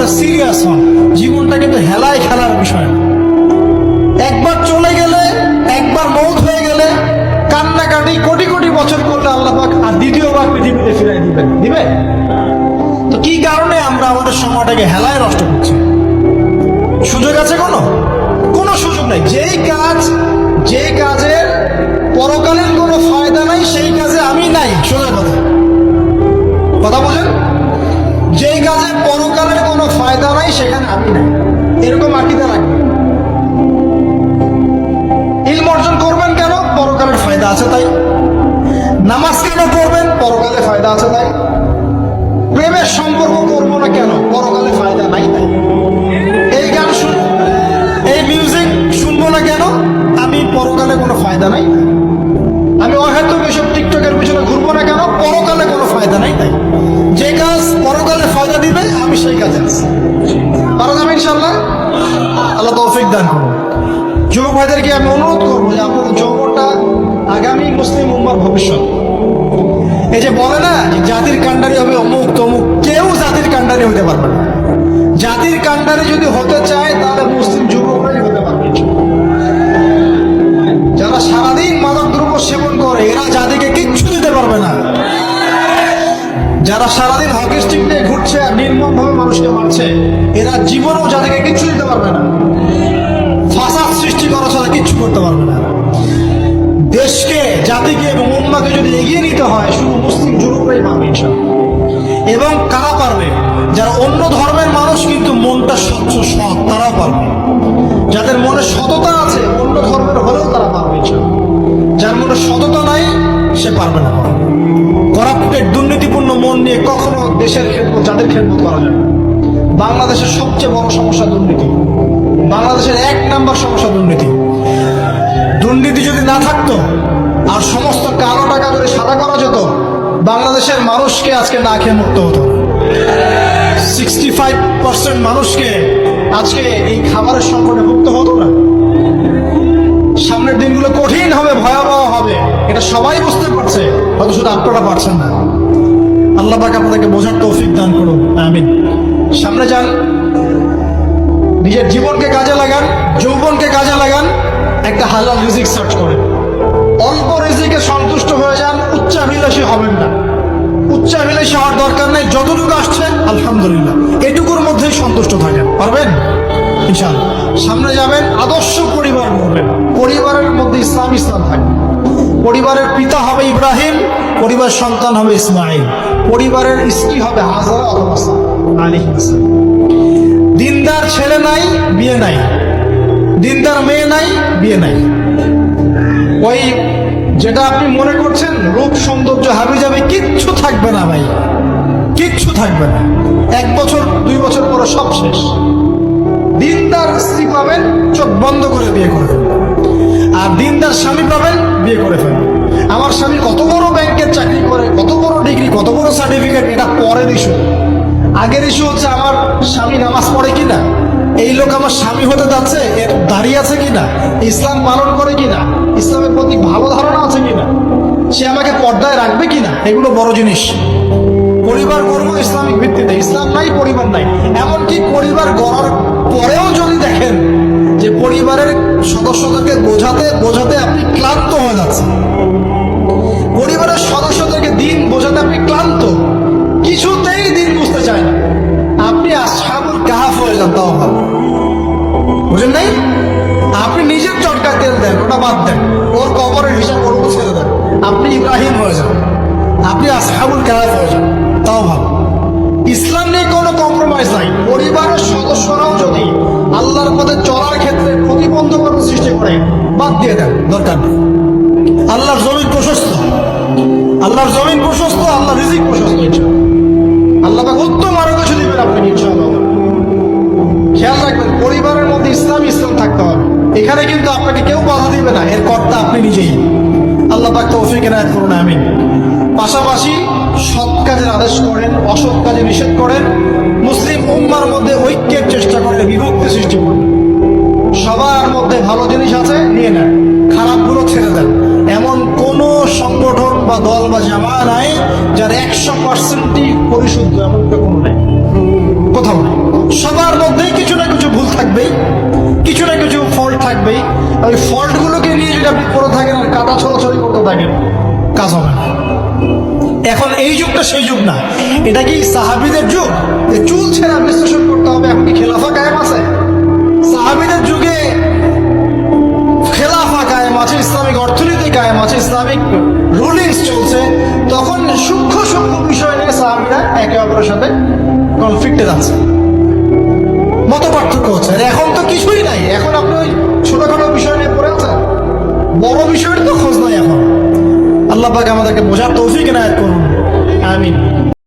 একেবারে সিরিয়াস হন। জীবনটা কিন্তু হেলায় খেলার বিষয় একবার চলে গেলে, একবার মৌত হয়ে গেলে কান্নাকাটি, কোটি কোটি বছর করলে আল্লাহ আর দ্বিতীয়বার পৃথিবীতে ফিরাই দিবেন। দিবে তো কি কারণে আমরা আমাদের সময়টাকে হেলায় নষ্ট করছি? সুযোগ আছে কোনো? কোনো সুযোগ নাই। যেই কাজ যে কাজের পরকালীন কোনো ফায়দা নাই, সেই কাজে আমি নাই। সোজা কথা। কথা বলেন। নাই সেখানে আমি নাই এরকম আকিদা রাখবেন অর্জন করবেন কেন? পরকালের ফায়দা আছে তাই। নামাজ কেন পরকালে ফায়দা আছে তাই। প্রেমের সম্পর্ক করব না কেন? পরকালে ফায়দা নাই তাই। এই গান শুন, এই মিউজিক শুনব না কেন? আমি পরকালে কোনো ফায়দা নাই আমি অহেতুক এসব টিকটকের পিছনে ঘুরবো না কেন? পরকালে কোনো ফায়দা নাই তাই। যে কাজ পরকালে ফায়দা দিবে, আমি সেই কাজে আছি। আল্লাহ তৌফিক দান করুন। যুবক ভাইদেরকে আমি অনুরোধ করব যে আপনাদের যৌবনটা আগামী মুসলিম উম্মার ভবিষ্যৎ। এই যে বলে না জাতির কাণ্ডারি হবে অমুক তমুক, কেউ জাতির কাণ্ডারি হতে পারবে না। জাতির কাণ্ডারি যদি হতে চায়, তাহলে মুসলিম যুবকরাই হতে পারবে। যারা সারাদিন মাদক দ্রব্য সেবন করে, এরা জাতিকে কিচ্ছু দিতে পারবে না। যারা সারাদিন হকি নিয়ে ঘুরছে আর নির্মম ভাবে মানুষকে মারছে, এরা জীবনেও জাতিকে কিচ্ছু দিতে পারবে না। করতে পারবে না। দেশকে, জাতিকে এবং উম্মাকে যদি এগিয়ে নিতে হয়, শুধু মুসলিম যুবকরাই পারবে। এবং কারা পারবে? যারা অন্য ধর্মের মানুষ কিন্তু মনটা স্বচ্ছ, সৎ, তারাও পারবে। যাদের মনে সততা আছে, অন্য ধর্মের হলেও তারা পারবে। যার মনে সততা নাই, সে পারবে না। করাপ্টেড, দুর্নীতিপূর্ণ মন নিয়ে কখনো দেশের খেদমত, যাদের খেদমত করা যাবে বাংলাদেশের সবচেয়ে বড় সমস্যা দুর্নীতি। বাংলাদেশের এক নাম্বার সমস্যা দুর্নীতি। দুর্নীতি যদি না থাকতো, আর সমস্ত কালো টাকা যদি সাদা করা যেত, বাংলাদেশের মানুষকে আজকে না খেয়ে মুক্ত হতো সিক্সটি ফাইভ পার্সেন্ট মানুষকে আজকে এই খাবারের সংকটে মুক্ত হতো না। সামনের দিনগুলো কঠিন হবে, ভয়াবহ হবে, এটা সবাই বুঝতে পারছে, হয়তো শুধু আপনারা পারছেন না। আল্লাহ পাক আপনাদেরকে বোঝার তৌফিক দান করুন, আমিন। সামনে যান, নিজের জীবনকে কাজে লাগান, যৌবনকে কাজে লাগান একটা হালাল রিজিক সার্চ করেন। অল্প রিজিকে সন্তুষ্ট হয়ে যান, উচ্চাভিলাষী হবেন না। উচ্চাভিলাষী হওয়ার দরকার নেই, যতটুকু আসছে, আলহামদুলিল্লাহ। এটুকুর মধ্যেই সন্তুষ্ট থাকেন, পারবেন? ইনশাআল্লাহ। সামনে যাবেন, আদর্শ পরিবার করবেন পরিবারের মধ্যে ইসলাম ইসলাম থাকবে পরিবারের পিতা হবে ইব্রাহিম পরিবার সন্তান হবে ইসমাইল। পরিবারের স্ত্রী হবে হাজারা অথবা দিনদার ছেলে নাই, বিয়ে নাই। দিনদার মেয়ে নাই, বিয়ে নাই। ওই যেটা আপনি মনে করছেন, রূপ সৌন্দর্য হাবি যাবে, কিচ্ছু থাকবে না ভাই। কিচ্ছু থাকবে না। এক বছর, দুই বছর পরে সব শেষ। দিনদার স্ত্রী পাবেন, চোখ বন্ধ করে বিয়ে করে ফেলবেন। আর দিনদার স্বামী পাবেন, বিয়ে করে ফেলবেন। আমার স্বামী কত বড় ব্যাংকের চাকরি করে, কত বড় ডিগ্রি, কত বড় সার্টিফিকেট, এটা পরের ইস্যু আগের ইস্যু হচ্ছে আমার স্বামী নামাজ পড়ে কিনা। এই লোক আমার স্বামী হতে যাচ্ছে, এর দাঁড়িয়ে আছে কিনা, ইসলাম পালন করে কিনা, ইসলামের প্রতি ভালো ধারণা আছে কিনা, সে আমাকে পর্দায় রাখবে কিনা, এগুলো বড় জিনিস। পরিবার গড়ব ইসলামিক ভিত্তিতে, ইসলাম নাই, পরিবার নাই। এমনকি পরিবার গড়ার পরেও যদি দেখেন যে পরিবারের সদস্যদেরকে বোঝাতে বোঝাতে আপনি ক্লান্ত হয়ে যাচ্ছেন। দেন, ওটা বাদ দেন। ওর কবরের হিসাব করব ছেড়ে দেন। আপনি ইব্রাহিম হয়ে যান। আপনি আসহাবুল কাহাফ হয়ে যান। তাও ভালো। ইসলাম নিয়ে কোনো কম্প্রোমাইজ নাই। পরিবারের সদস্যরাও যদি আল্লাহর পথে চলার ক্ষেত্রে প্রতিবন্ধকতা সৃষ্টি করে, বাদ দিয়ে দেন, দরকার নেই। আল্লাহর জমিন প্রশস্ত। আল্লাহর জমিন প্রশস্ত আল্লাহ রিজিক প্রশস্ত। আল্লাহ উত্তম আরও কিছু দিবেন আপনাকে ইনশাআল্লাহ। খেয়াল রাখবেন, পরিবারের মধ্যে ইসলাম ইসলাম থাকতে হবে। এখানে কিন্তু আপনাকে কেউ দিবে না, এর কর্তা আপনি নিজেই। আল্লাহ পাক তৌফিক এনায়ত করুন, আমিন। পাশাপাশি সৎ কাজের আদেশ করেন, অসৎ কাজে নিষেধ করেন, মুসলিম উম্মার মধ্যে ঐক্যের চেষ্টা করলে বিভক্তি সৃষ্টি করবেন সবার মধ্যে ভালো জিনিস আছে, নিয়ে নেন। খারাপগুলো ছেড়ে দেন। এমন কোন সংগঠন বা দল বা জামা নাই, যার একশো পার্সেন্টই পরিশুদ্ধ, এমনটা কোনো নেই। কোথাও নেই। থাকবেই, কিছু না কিছু ফল্ট থাকবেই। ওই যদি আপনি পড়ে থাকেন আর কাদা ছড়াছড়ি করতে থাকেন, কাজ হবে না। এখন এই যুগটা সেই যুগ না। এটা কি সাহাবিদের যুগ? চুল ছেড়া বিশ্লেষণ করতে হবে, এখন কি খেলাফা কায়েম আছে? সাহাবিদের যুগে খেলাফা কায়েম আছে, ইসলামিক অর্থনীতি কায়েম আছে, ইসলামিক রুলিংস চলছে। তখন সূক্ষ্ম সূক্ষ্ম বিষয় নিয়ে সাহাবিরা একে অপরের সাথে কনফ্লিক্টে যাচ্ছে। মত আল্লাহ পাক আমাদেরকে বোঝার তৌফিক এনায়ত করুন।